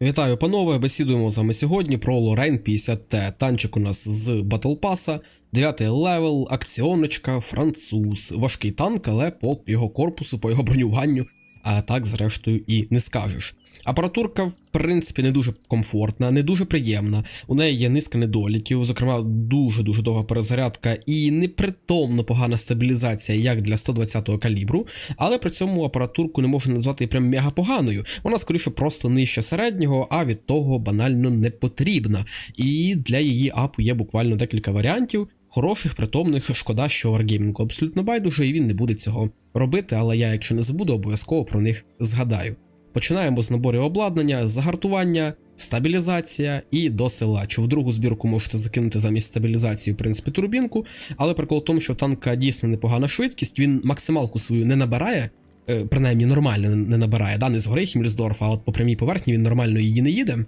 Вітаю, панове! Бесідуємо з вами сьогодні про Лорейн 50T. Танчик у нас з Battle Pass, 9 левел, акціоночка, француз. Важкий танк, але по його корпусу, по його бронюванню, а так, зрештою, і не скажеш. Апаратурка, в принципі, не дуже комфортна, не дуже приємна. У неї є низка недоліків, зокрема, дуже-дуже довга перезарядка і непритомно погана стабілізація, як для 120-го калібру, але при цьому апаратурку не можна назвати прям мега поганою. Вона скоріше просто нижче середнього, а від того банально не потрібна. І для її апу є буквально декілька варіантів. Хороших, притомних, шкода, що Wargaming абсолютно байдуже, і він не буде цього робити, але я, якщо не забуду, обов'язково про них згадаю. Починаємо з наборів обладнання, загартування, стабілізація і досилач. В другу збірку можете закинути замість стабілізації, в принципі, турбінку, але прикол в тому, що танка дійсно непогана швидкість, він максималку свою не набирає, е, принаймні нормально не набирає, да, не з гори Хіммельсдорфа, а от по прямій поверхні він нормально її не їде.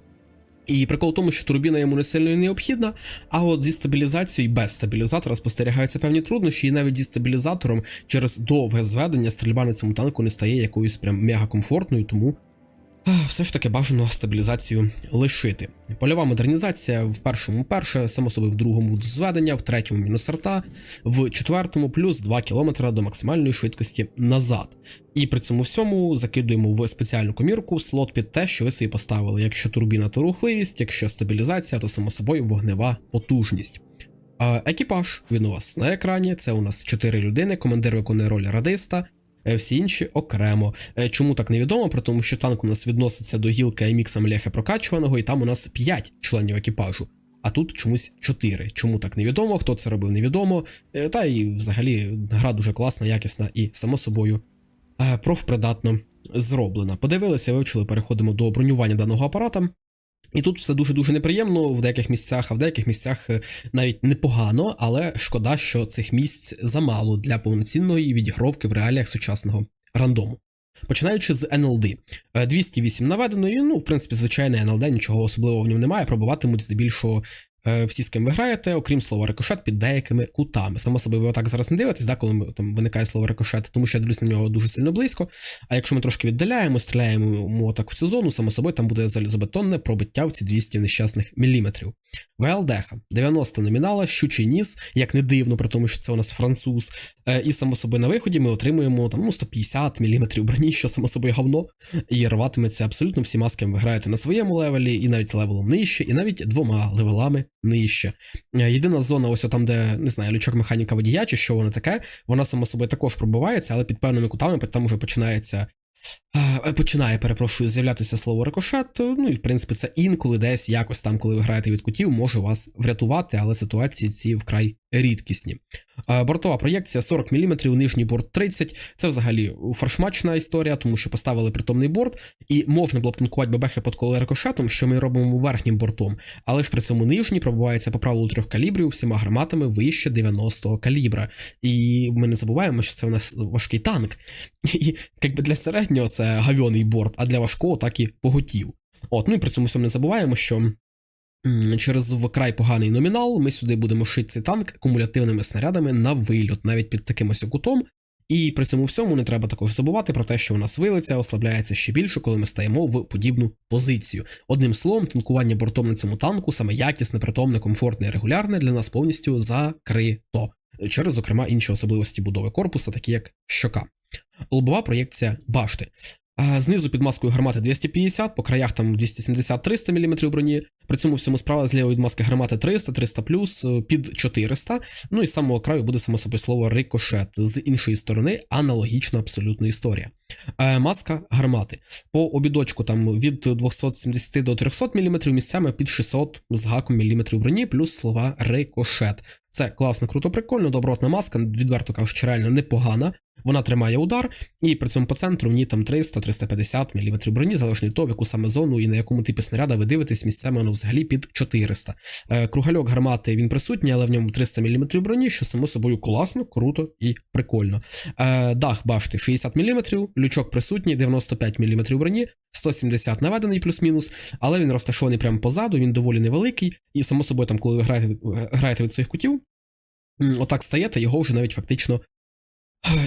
І прикол в тому, що турбіна йому не сильно необхідна, а от зі стабілізацією без стабілізатора спостерігаються певні труднощі, і навіть зі стабілізатором через довге зведення стрільба на цьому танку не стає якоюсь прям мега комфортною, тому все ж таки бажано стабілізацію лишити. Польова модернізація в першому перше, само собі в другому зведення, в третьому мінус арта, в четвертому плюс 2 км до максимальної швидкості назад. І при цьому всьому закидуємо в спеціальну комірку слот під те, що ви собі поставили. Якщо турбіна, то рухливість, якщо стабілізація, то само собою вогнева потужність. Екіпаж він у вас на екрані. Це у нас 4 людини, командир виконує роль радиста. Е, Всі інші окремо. Е, Чому так невідомо? Про тому, що танк у нас відноситься до гілки Амікса Млєхи прокачуваного, і там у нас 5 членів екіпажу. А тут чомусь 4. Чому так невідомо? Хто це робив, невідомо. Е, Та і взагалі гра дуже класна, якісна і само собою профпридатно зроблена. Подивилися, вивчили, переходимо до бронювання даного апарата. І тут все дуже-дуже неприємно в деяких місцях, а в деяких місцях е, навіть непогано, але шкода, що цих місць замало для повноцінної відігровки в реаліях сучасного рандому. Починаючи з NLD. Е, 208 наведено, і, ну, в принципі, звичайний NLD, нічого особливого в ньому немає, пробуватимуть здебільшого е, всі, з ким ви граєте, окрім слова рикошет, під деякими кутами. Само собі, ви отак зараз не дивитесь, да, коли ми- там виникає слово рикошет, тому що я дивлюсь на нього дуже сильно близько. А якщо ми трошки віддаляємо, стріляємо отак в цю зону, само собою там буде залізобетонне пробиття в ці 200 нещасних міліметрів. ВЛДХ 90 номінала, щучий ніс, як не дивно, при тому, що це у нас француз. Е, і само собою на виході ми отримуємо там ну 150 мм броні, що само собою говно, і рватиметься абсолютно всіма, з ким ви граєте на своєму левелі, і навіть левелом нижче, і навіть двома левелами нижче. Е, Єдина зона, ось там, де не знаю, лючок механіка водія, чи що воно таке, вона сама собою також пробивається, але під певними кутами там уже починається. Е, Починає, перепрошую, з'являтися слово рикошет. Ну і в принципі це інколи десь якось там, коли ви граєте від кутів, може вас врятувати, але ситуації ці вкрай рідкісні. Е, Бортова проєкція 40 мм, нижній борт 30. Це взагалі фаршмачна історія, тому що поставили притомний борт, і можна було б танкувати бебехи під коло рикошетом, що ми робимо верхнім бортом. Але ж при цьому нижній пробивається по правилу трьох калібрів всіма гарматами вище 90-го калібра. І ми не забуваємо, що це у нас важкий танк. І якби для середнього це гавьоний борт, а для важкого так і поготів. От, ну і при цьому всьому не забуваємо, що через вкрай поганий номінал ми сюди будемо шити цей танк кумулятивними снарядами на вильот, навіть під таким ось кутом. І при цьому всьому не треба також забувати про те, що у нас вилиця ослабляється ще більше, коли ми стаємо в подібну позицію. Одним словом, танкування бортом на цьому танку саме якісне, притомне, комфортне і регулярне для нас повністю закрито. Через, зокрема, інші особливості будови корпуса, такі як щока. Лобова проєкція башти. Знизу під маскою гармати 250, по краях там 270-300 мм броні. При цьому всьому справа зліва від маски гармати 300, 300 плюс, е, під 400. Ну і з самого краю буде само собі слово рикошет. З іншої сторони аналогічна абсолютно історія. Е, Маска гармати. По обідочку там від 270 до 300 мм місцями під 600 з гаком міліметрів броні, плюс слова рикошет. Це класно, круто, прикольно, добротна маска, відверто кажучи, реально непогана. Вона тримає удар, і при цьому по центру в ній там 300-350 мм броні, залежно від того, в яку саме зону і на якому типі снаряда ви дивитесь, місцями воно взагалі під 400. Е, Кругальок гармати він присутній, але в ньому 300 мм броні, що само собою класно, круто і прикольно. Е, Дах башти 60 мм, лючок присутній, 95 мм броні, 170 наведений плюс-мінус, але він розташований прямо позаду, він доволі невеликий, і само собою, там, коли ви граєте, граєте від своїх кутів, отак стаєте, його вже навіть фактично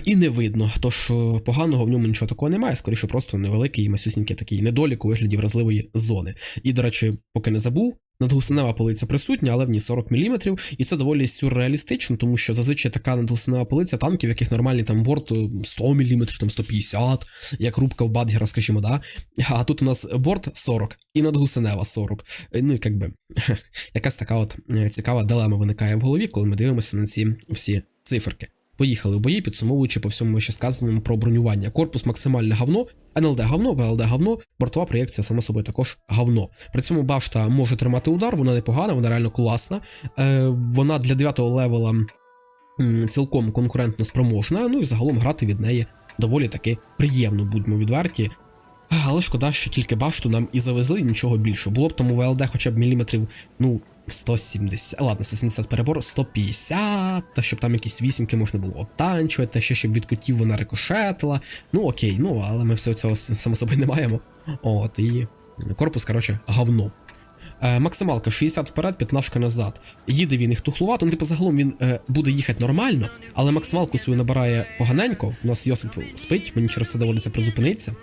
І не видно, тож е, поганого в ньому нічого такого немає, скоріше просто невеликий масюсінький такий недолік у вигляді вразливої зони. І, до речі, поки не забув, надгусенева полиця присутня, але в ній 40 мм, і це доволі сюрреалістично, тому що зазвичай така надгусенева полиця танків, яких нормальний там борт е, 100 мм, там 150, як рубка в Бадгера, скажімо, да. А тут у нас борт 40 і надгусенева 40. Е, Ну і якби якась така от е, цікава дилема виникає в голові, коли ми дивимося на ці всі циферки. Поїхали в бої, підсумовуючи по всьому що сказаному про бронювання. Корпус максимальне говно, НЛД говно, ВЛД говно, бортова проєкція, само собою, також говно. При цьому башта може тримати удар, вона непогана, вона реально класна. Е, вона для 9 левела цілком конкурентно спроможна, ну і загалом грати від неї доволі таки приємно, будьмо відверті. Але шкода, що тільки башту нам і завезли, і нічого більше. Було б там у ВЛД хоча б міліметрів, ну, 170, ладно, 170 перебор, 150, та щоб там якісь вісімки можна було обтанчувати, та ще щоб від кутів вона рикошетила. Ну окей, ну але ми все цього само собою не маємо. От, і корпус, коротше, говно. Е, максималка 60 вперед, 15 назад. Їде він їх тухлувато, ну типу загалом він е, буде їхати нормально, але максималку свою набирає поганенько. У нас Йосип спить, мені через це доводиться призупинитися.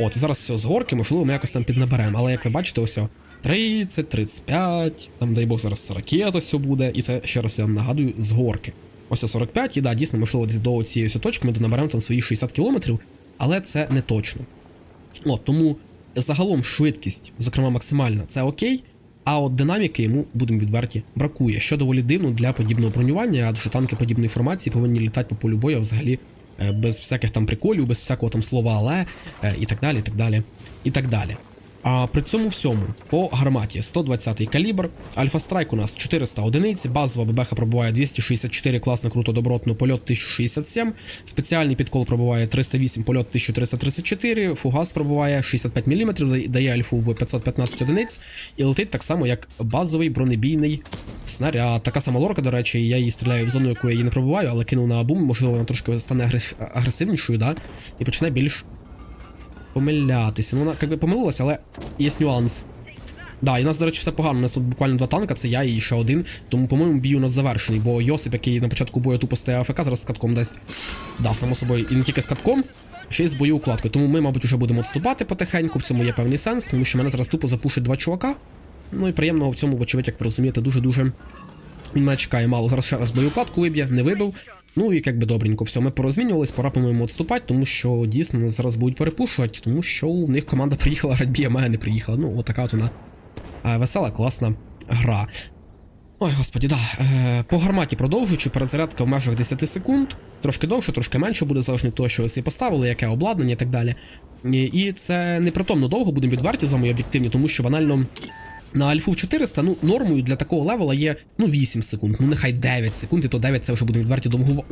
От, і зараз все з горки, можливо, ми якось там піднаберемо. Але як ви бачите, ось 30, 35, там дай Бог зараз 40 все буде. І це ще раз я вам нагадую з горки. Ось 45, і да, дійсно, можливо, десь до цієї ось точки ми донаберемо там свої 60 кілометрів, але це не точно. От, тому загалом швидкість, зокрема максимальна, це окей. А от динаміки йому, будемо відверті, бракує, що доволі дивно для подібного бронювання, адже танки подібної формації повинні літати по полю бою взагалі е, без всяких там приколів, без всякого там слова але е, і так далі, і так далі, і так далі. А при цьому всьому по гарматі 120 калібр, Альфа Страйк у нас 400 одиниць, базова ББХ пробуває 264, класно, круто, добротно, польот 1067, спеціальний підкол пробуває 308, польот 1334, фугас пробуває 65 мм, дає альфу в 515 одиниць і летить так само, як базовий бронебійний снаряд. Така сама лорка, до речі, я її стріляю в зону, яку я її не пробуваю, але кинув на бум, можливо, вона трошки стане агресивнішою, да? і почне більш помилятися. Ну, вона якби помилилася, але є нюанс. Да, і у нас, до речі, все погано. У нас тут буквально два танка, це я і ще один. Тому, по-моєму, бій у нас завершений, бо Йосип, який на початку бою тупо стояв АФК, зараз з катком дасть. Да, само собою, і не тільки з катком, ще й з боєукладкою. Тому ми, мабуть, вже будемо відступати потихеньку, в цьому є певний сенс, тому що мене зараз тупо запушить два чувака. Ну і приємного в цьому, вочевидь, як ви розумієте, дуже-дуже. Він мене чекає мало. Зараз ще раз боєукладку виб'є, не вибив. Ну і як би добренько, все, ми порозмінювались, пора по-моєму відступати, тому що дійсно нас зараз будуть перепушувати, тому що в них команда приїхала, грати а мене не приїхала. Ну, от така от вона е, весела, класна гра. Ой, господі, да. Е, по гарматі продовжуючи, перезарядка в межах 10 секунд. Трошки довше, трошки менше буде, залежно від того, що ви собі поставили, яке обладнання і так далі. І, це непритомно довго, будемо відверті з вами об'єктивні, тому що банально. На альфу в 400, ну, нормою для такого левела є ну 8 секунд, ну нехай 9 секунд, і то 9 це вже буде відверті довго.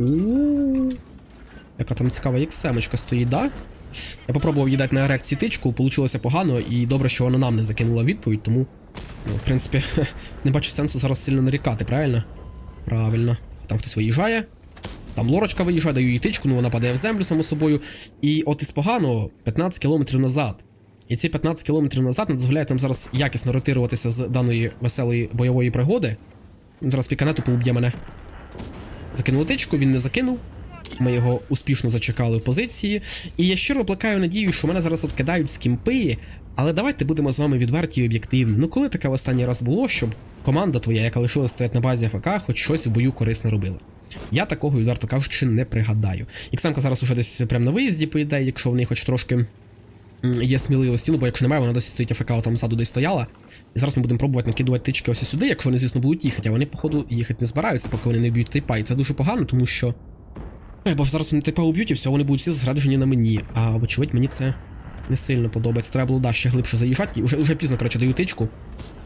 Яка там цікава іксемочка стоїть, да? Я попробував їй дати на ерекції тичку, получилося погано, і добре, що вона нам не закинула відповідь, тому, ну, в принципі, не бачу сенсу зараз сильно нарікати, правильно? Правильно. Там хтось виїжджає. Там лорочка виїжджає, даю їй тичку, ну вона падає в землю само собою. І от із поганого 15 кілометрів назад. І ці 15 кілометрів назад не дозволяють нам зараз якісно ротируватися з даної веселої бойової пригоди. Зараз пікане тупо уб'є мене. Закинув тичку, він не закинув. Ми його успішно зачекали в позиції. І я щиро плекаю надію, що мене зараз от кидають з кімпи. Але давайте будемо з вами відверті і об'єктивні. Ну коли таке в останній раз було, щоб команда твоя, яка лишилась стояти на базі АФК, хоч щось в бою корисне робила. Я такого, відверто кажучи, не пригадаю. Іксемка зараз уже десь прямо на виїзді, по ідеї, якщо в неї хоч трошки є сміливості, ну бо якщо немає, вона досі стоїть АФК, там ззаду десь стояла. І зараз ми будемо пробувати накидувати тички ось сюди, якщо вони, звісно, будуть їхати, а вони, походу, їхати не збираються, поки вони не б'ють тайпа. І це дуже погано, тому що. Ой, бо зараз вони тайпа уб'ють і все, вони будуть всі зосереджені на мені. А вочевидь, мені це не сильно подобається. Треба було да, ще глибше заїжджати. І вже, пізно, коротше, даю тичку.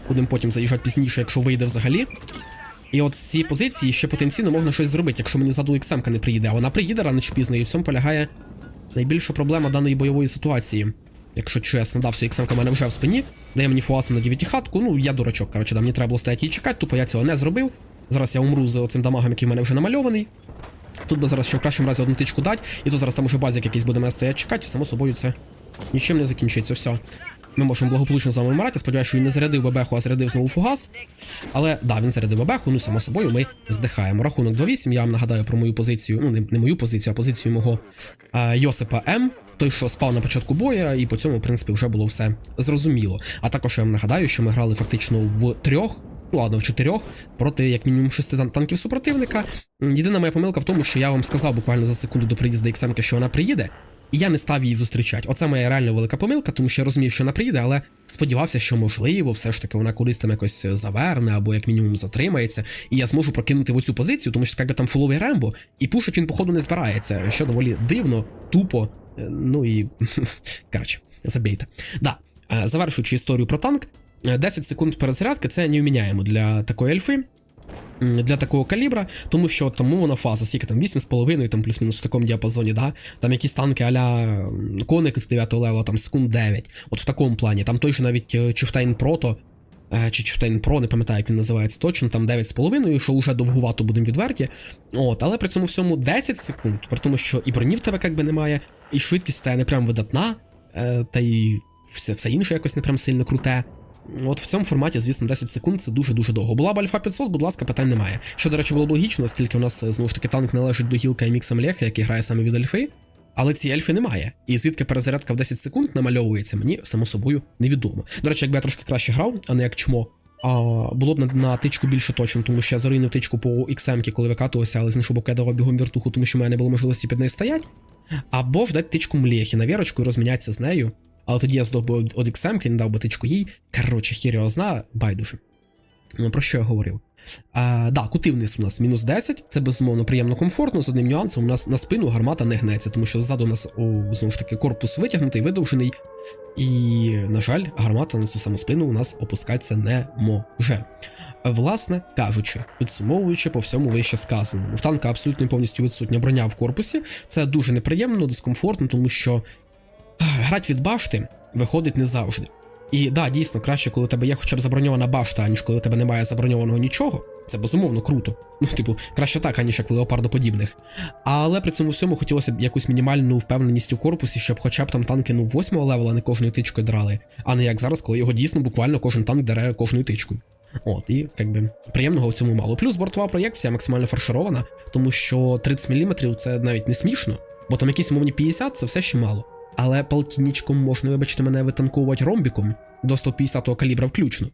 Будемо потім заїжджати пізніше, якщо вийде взагалі. І от з цієї позиції ще потенційно можна щось зробити, якщо мені ззаду XM не приїде, а вона приїде рано чи пізно, і в цьому полягає найбільша проблема даної бойової ситуації. Якщо чесно, да, все, XM мене вже в спині, дає мені фуасу на 9 хатку, ну я дурачок, коротше, да, мені треба було стояти і чекати, тупо я цього не зробив. Зараз я умру з цим дамагом, який в мене вже намальований. Тут би зараз ще в кращому разі одну тичку дати, і то зараз там уже базик якийсь буде мене стояти чекати, і само собою це нічим не закінчиться. Все. Ми можемо благополучно з вами вмирати. Сподіваюся, що він не зарядив бебеху, а зарядив знову фугас. Але да, він зарядив бебеху, ну само собою, ми здихаємо. Рахунок 2-8, я вам нагадаю про мою позицію, ну не, не мою позицію, а позицію мого е, Йосипа М. Той, що спав на початку боя, і по цьому, в принципі, вже було все зрозуміло. А також я вам нагадаю, що ми грали фактично в трьох. Ну, ладно, в чотирьох проти як мінімум шести тан- танків супротивника. Єдина моя помилка в тому, що я вам сказав буквально за секунду до приїзду XM, що вона приїде, я не став її зустрічати. Оце моя реально велика помилка, тому що я розумів, що вона приїде, але сподівався, що можливо, все ж таки вона кудись там якось заверне або як мінімум затримається, і я зможу прокинути в оцю позицію, тому що якби там фуловий рембо, і пушить він, походу, не збирається, що доволі дивно, тупо. е, Ну і коротше, забійте. Да, е, завершуючи історію про танк, е, 10 секунд перезарядки це не вміняємо для такої ельфи. Для такого калібра, тому що там вона фаза, скільки там 8,5, там плюс-мінус в такому діапазоні, да? Там якісь танки аля коник з 9 левела, там секунд 9. От в такому плані. Там той же навіть е, Chieftain Proto, е, чи Chieftain Pro, не пам'ятаю, як він називається точно, там 9,5, що вже довгувато будемо відверті. От, але при цьому всьому 10 секунд, при тому, що і броні в тебе якби немає, і швидкість стає не прям видатна, е, та й все, все інше якось не прям сильно круте. От в цьому форматі, звісно, 10 секунд це дуже-дуже довго. Була б альфа 500, будь ласка, питань немає. Що, до речі, було б логічно, оскільки у нас е, знову ж таки танк належить до гілка і Мікса Млеха, який грає саме від альфи. Але цієї ельфи немає. І звідки перезарядка в 10 секунд намальовується, мені само собою невідомо. До речі, якби я трошки краще грав, а не як чмо. А, було б на, на тичку більше точно, тому що я заруйнив тичку по XM, коли викатувався, але знайшов давав бігом віртуху, тому що в мене не було можливості під нею стоять. Або ж дати тичку млєхі на вірочку і розмінятися з нею. Але тоді я здох би од XM, не дав би тичку їй. Коротше, хіріо зна, байдуже. Ну, Про що я говорив? А, да, кути у нас мінус 10. Це безумовно приємно комфортно. З одним нюансом у нас на спину гармата не гнеться, тому що ззаду у нас о, знову ж таки корпус витягнутий, видовжений. І, на жаль, гармата на цю саму спину у нас опускатися не може. Власне кажучи, підсумовуючи по всьому вище сказаному, в танка абсолютно повністю відсутня броня в корпусі. Це дуже неприємно, дискомфортно, тому що грать від башти виходить не завжди. І да, дійсно, краще, коли у тебе є хоча б заброньована башта, аніж коли у тебе немає заброньованого нічого. Це безумовно круто. Ну, типу, краще так, аніж як в леопардоподібних. Але при цьому всьому хотілося б якусь мінімальну впевненість у корпусі, щоб хоча б там танки ну 8 левела не кожною тичкою драли, а не як зараз, коли його дійсно буквально кожен танк дере кожною тичкою. От, і якби приємного в цьому мало. Плюс бортова проєкція максимально фарширована, тому що 30 мм це навіть не смішно, бо там якісь умовні 50 це все ще мало. Але полтинничком можна, вибачте, мене витанкувати ромбіком до 150-го калібра включно.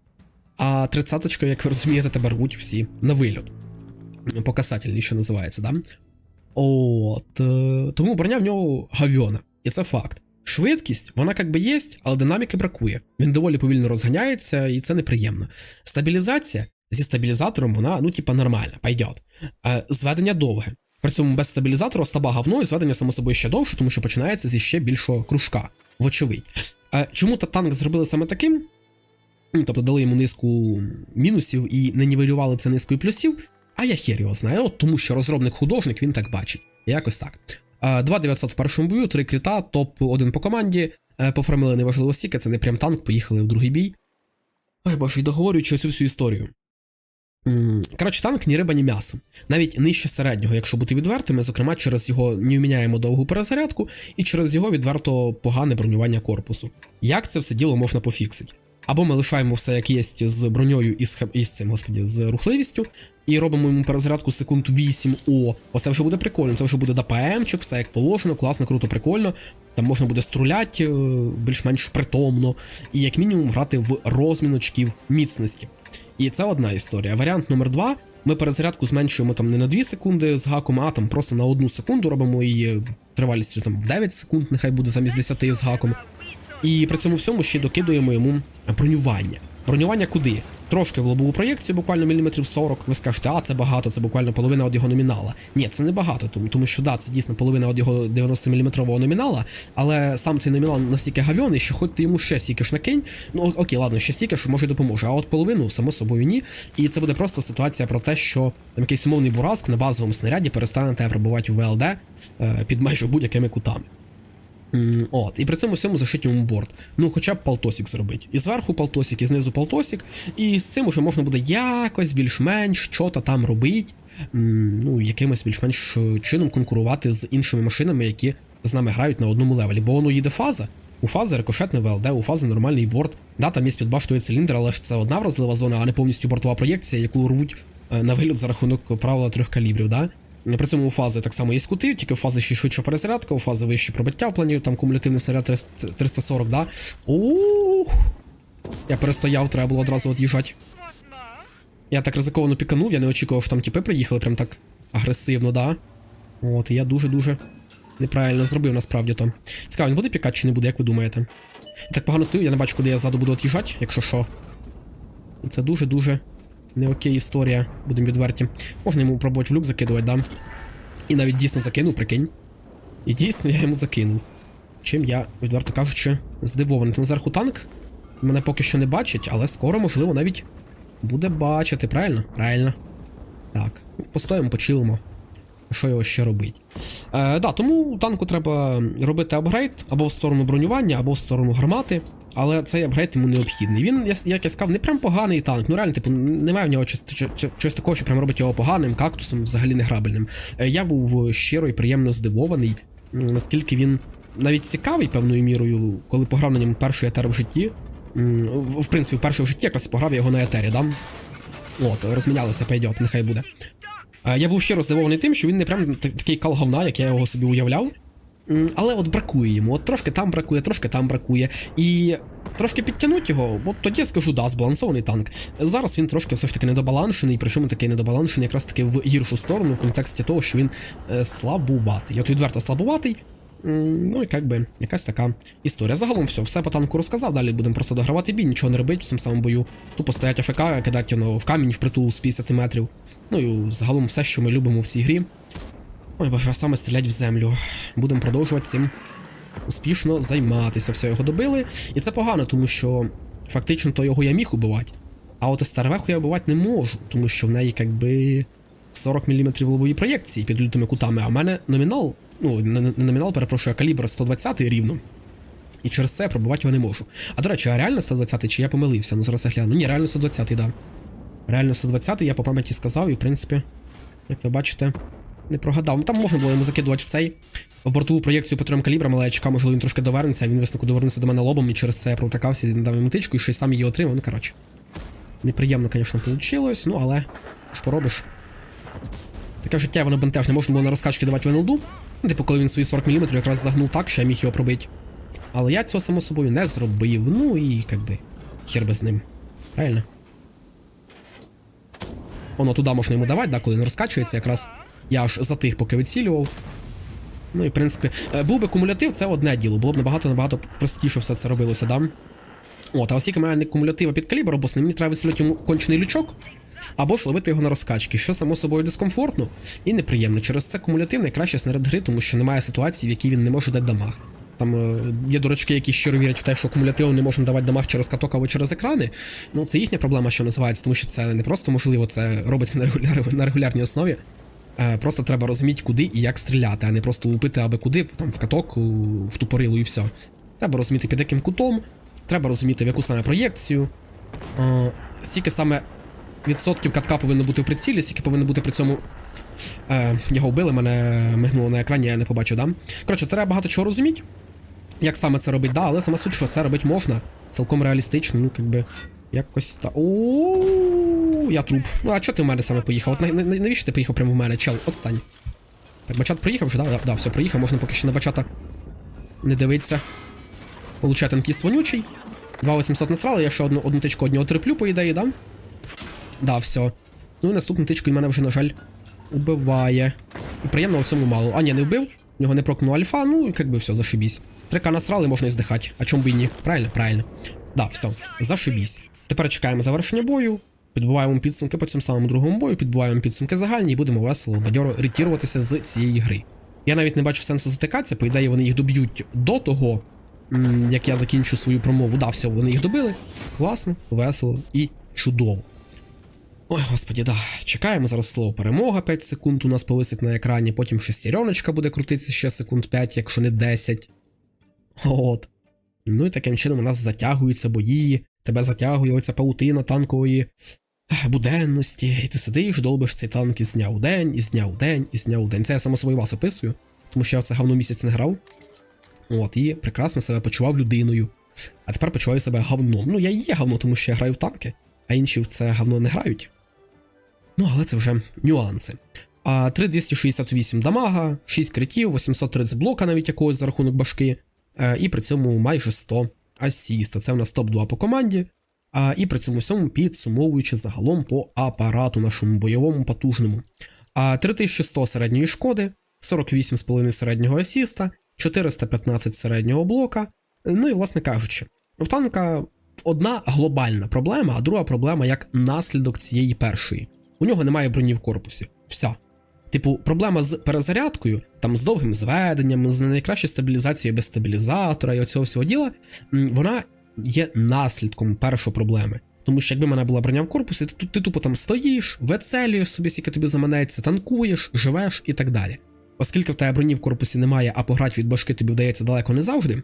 А 30-очкою, як ви розумієте, тебе рвуть всі на вильот. Покасательний, що називається, да? От. е, Тому броня в нього гавьона, і це факт. Швидкість, вона як би є, але динаміки бракує. Він доволі повільно розганяється, і це неприємно. Стабілізація зі стабілізатором, вона, ну, типа, нормальна, пойдет. Е, Зведення довге. При цьому без стабілізатора стаба говно і зведення само собою ще довше, тому що починається зі ще більшого кружка, вочевидь. Е, Чому та танк зробили саме таким? Ну, Тобто дали йому низку мінусів і не нівелювали це низкою плюсів. А я хер його знаю, от тому що розробник-художник він так бачить. Якось так. Е, 2900 в першому бою, 3 кріта, топ-1 по команді. Е, Пофармили неважливо стільки, це не прям танк, поїхали в другий бій. Ой боже, і договорюючи оцю всю історію. Коротше, танк ні риба, ні м'ясо. Навіть нижче середнього, якщо бути відвертими, зокрема через його невміняємо довгу перезарядку і через його відверто погане бронювання корпусу. Як це все діло можна пофіксити? Або ми лишаємо все як є з броньою і з, і з цим, господі, з рухливістю, і робимо йому перезарядку секунд 8 О. Оце вже буде прикольно. Це вже буде ДПМчик, все як положено, класно, круто, прикольно. Там можна буде струляти е, більш-менш притомно, і як мінімум грати в розмін очків міцності. І це одна історія. Варіант номер два. Ми перезарядку зменшуємо там не на 2 секунди з гаком, а там просто на 1 секунду робимо її тривалістю там в 9 секунд, нехай буде замість 10 з гаком. І при цьому всьому ще докидуємо йому бронювання. Бронювання куди? Трошки в лобову проєкцію, буквально міліметрів 40. Ви скажете, а це багато, це буквально половина від його номінала. Ні, це не багато, тому, тому що да, це дійсно половина від його 90-мм номінала, але сам цей номінал настільки гавьоний, що хоч ти йому ще стільки ж накинь. Ну окей, ладно, ще стільки, може допоможе. А от половину, само собою, ні. І це буде просто ситуація про те, що там якийсь умовний бураск на базовому снаряді перестане тебе пробувати в ВЛД е, під майже будь-якими кутами. От, і при цьому всьому зашить борт. Ну, хоча б палтосик зробить. І зверху палтосик, і знизу палтосик. І з цим уже можна буде якось більш-менш що-то там робити. Ну, якимось більш-менш е, чином конкурувати з іншими машинами, які з нами грають на одному левелі. Бо воно їде фаза, У фази рикошетний ВЛД, у фази нормальний борт. Да, там є підбаштовий циліндр, але ж це одна вразлива зона, а не повністю бортова проєкція, яку рвуть е, на виліт за рахунок правила трьох калібрів. Да? При цьому у фази так само є кути, тільки у фази ще швидша перезарядка, у фази вище пробиття в плані там кумулятивний снаряд 340, да? Ух! Я перестояв, треба було одразу від'їжджати. Я так ризиковано піканув, я не очікував, що там тіпи приїхали прям так агресивно, да. От, і я дуже-дуже неправильно зробив насправді то. Цікаво, він буде пікати чи не буде, як ви думаєте? Я так погано стою, я не бачу, куди я ззаду буду від'їжджати, якщо що. Це дуже-дуже не окей історія, будемо відверті. Можна йому пробувати в люк закидувати, да. І навіть дійсно закинув, прикинь. І дійсно я йому закинув. Чим я, відверто кажучи, здивований. Там зверху танк. Мене поки що не бачить, але скоро, можливо, навіть буде бачити, правильно? Правильно. Так, постоїмо, почилимо. Що його ще робить? Е, да, тому танку треба робити апгрейд або в сторону бронювання, або в сторону гармати. Але цей апгрейд йому необхідний. Він, як я сказав, не прям поганий танк. Ну реально, типу, немає в нього чогось такого, що прям робить його поганим, кактусом, взагалі не грабельним. Е, я був щиро і приємно здивований, наскільки він навіть цікавий певною мірою, коли пограв на ньому перший етер в житті. В, принципі, в перший в житті якраз пограв його на етері, да? От, розмінялися, пойдет, нехай буде. Е, Я був щиро здивований тим, що він не прям такий кал як я його собі уявляв. Але от бракує йому. От трошки там бракує, трошки там бракує. І трошки підтягнуть його, от тоді я скажу, да, збалансований танк. Зараз він трошки все ж таки недобаланшений, причому такий недобаланшений якраз таки в гіршу сторону, в контексті того, що він е, слабуватий. От відверто слабуватий. Ну і якась така історія. Загалом все, все по танку розказав. Далі будемо просто догравати бій, нічого не робити в цьому самому бою. Тупо стоять АФК, кидати ну, в камінь в притул з 50 метрів. Ну і загалом все, що ми любимо в цій грі. Ой, боже, а саме стрілять в землю. Будемо продовжувати цим успішно займатися. Все його добили. І це погано, тому що фактично то його я міг убивати. А от Старвеху я вбивати не можу, тому що в неї якби 40 мм лобові проєкції під лютими кутами, а в мене номінал, ну не, номінал, перепрошую, а калібр 120 рівно. І через це я пробивати його не можу. А до речі, а реально 120 чи я помилився? Ну зараз я гляну. Ні, реально 120, да. Реально 120 я по пам'яті сказав, і в принципі, як ви бачите, не прогадав. Там можна було йому закидувати в цей. В бортову проєкцію по трьом калібрам, але я чекав, можливо, він трошки довернеться, він висновку довернувся до мене лобом, і через це я протикався, і дав йому тичку, і ще й сам її отримав. Ну, коротше. Неприємно, звісно, вийшло, ну але що поробиш. Таке життя воно бентежне, можна було на розкачки давати в НЛДу. Ну, типу, коли він свої 40 мм якраз загнув так, що я міг його пробити. Але я цього само собою не зробив. Ну і як би, хер би з ним. Правильно? Воно туди можна йому давати, да, коли він розкачується, якраз я аж затих, поки вицілював. Ну і в принципі, е, був би кумулятив, це одне діло. Було б набагато-набагато простіше все це робилося, да? От, а оскільки мене не кумулятива під калібр, ним мені треба вистрілити йому кончений лючок, або ж ловити його на розкачки, що само собою дискомфортно і неприємно. Через це кумулятив найкраще снаряд гри, тому що немає ситуації, в якій він не може дати дамаг. Там е, є дурачки, які щиро вірять в те, що кумулятивом не можна давати дамаг через каток або через екрани. Ну це їхня проблема, що називається, тому що це не просто можливо, це робиться на регулярній основі. Е, Просто треба розуміти, куди і як стріляти, а не просто лупити аби куди, там в каток, в тупорилу і все. Треба розуміти під яким кутом, треба розуміти, в яку саме проєкцію. Е, Скільки саме відсотків катка повинно бути в прицілі, скільки повинно бути при цьому. Е, його вбили, мене мигнуло на екрані, я не побачив, да? Коротше, треба багато чого розуміти. Як саме це робить, да, але сама суть, що це робити можна. Цілком реалістично, ну, якби. Якось та. О, я труп. Ну, а чого ти в мене саме поїхав? От на- на- навіщо ти поїхав прямо в мене, чел? Отстань. Так, бачат приїхав вже, да? Да, все, приїхав, можна поки що на бачата не дивитися. Получає танкіст вонючий. 2800 насрали, я ще одну, одну тичку одного триплю, по ідеї, да? Да, все. Ну і наступну тичку і мене вже, на жаль, убиває. І приємно в цьому мало. А, ні, не вбив. В нього не прокнув альфа, ну і як би все, зашибісь. Трика насрали, можна і здихати. А чому б і ні? Правильно? Правильно. Да, все, зашибісь. Тепер чекаємо завершення бою. Підбуваємо підсумки по цьому самому другому бою, підбуваємо підсумки загальні і будемо весело, бадьоро ретіруватися з цієї гри. Я навіть не бачу сенсу затикатися, по ідеї вони їх доб'ють до того, як я закінчу свою промову. Да, все, вони їх добили. Класно, весело і чудово. Ой, господі, да. Чекаємо зараз слово перемога 5 секунд у нас повисить на екрані, потім шестереночка буде крутитися ще секунд 5, якщо не 10. От. Ну і таким чином у нас затягуються бої, тебе затягує оця паутина танкової буденності, і ти сидиш, долбиш цей танк із дня у день, із дня у день, із дня у день. Це я само собою вас описую, тому що я в це гавно місяць не грав. От, і прекрасно себе почував людиною. А тепер почуваю себе говном. Ну, я є говно, тому що я граю в танки, а інші в це говно не грають. Ну, але це вже нюанси. А 3268 дамага, 6 критів, 830 блока навіть якогось за рахунок башки, е, і при цьому майже 100 асіста. Це у нас топ-2 по команді. А, і при цьому всьому підсумовуючи загалом по апарату нашому бойовому потужному. А 3100 середньої шкоди, 48,5 середнього асіста, 415 середнього блока. Ну і, власне кажучи, в танка одна глобальна проблема, а друга проблема як наслідок цієї першої. У нього немає броні в корпусі. Вся. Типу, проблема з перезарядкою, там з довгим зведенням, з найкращою стабілізацією без стабілізатора і оцього всього діла, вона є наслідком першої проблеми. Тому що якби мене була броня в корпусі, ти, ти тупо там стоїш, вецелюєш собі, скільки тобі заманеться, танкуєш, живеш і так далі. Оскільки в тебе броні в корпусі немає, а пограти від башки тобі вдається далеко не завжди,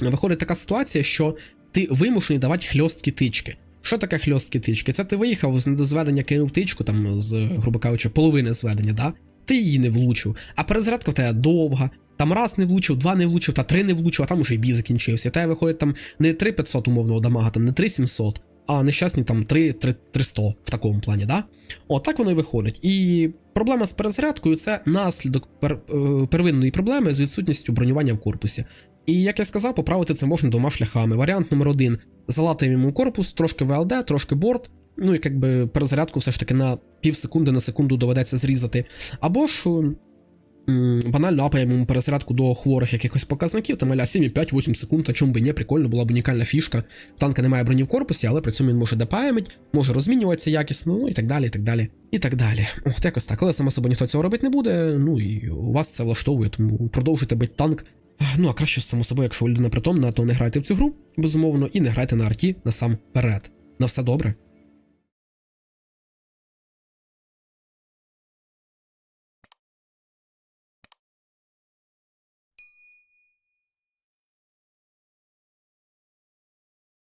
виходить така ситуація, що ти вимушений давати хльосткі тички. Що таке хльосткі тички? Це ти виїхав з недозведення, кинув тичку, там, з, грубо кажучи, половини зведення, да? ти її не влучив, а перезарядка в тебе довга. Там раз не влучив, два не влучив, та три не влучив, а там уже і бій закінчився. Тебе виходить там не 3500 умовного дамага, там не 3700, а нещасні там 3, 3 300 в такому плані, да? О, так воно і виходить. І проблема з перезарядкою це наслідок пер, е, первинної проблеми з відсутністю бронювання в корпусі. І як я сказав, поправити це можна двома шляхами. Варіант номер один залатуємо йому корпус, трошки ВЛД, трошки борт. Ну і якби перезарядку все ж таки на пів секунди на секунду доведеться зрізати. Або ж банально апаємо йому перезарядку до хворих якихось показників, там аля 7,5-8 секунд, а чому би не, прикольно, була б унікальна фішка. Танка немає броні в корпусі, але при цьому він може депаємить, може розмінюватися якісно, ну і так далі, і так далі. І так далі. От якось так. Але само собою ніхто цього робити не буде. Ну і у вас це влаштовує, тому продовжуйте бити танк. Ну, а краще, само собою, якщо людина притомна, то не грайте в цю гру, безумовно, і не грайте на арті насамперед. На все добре.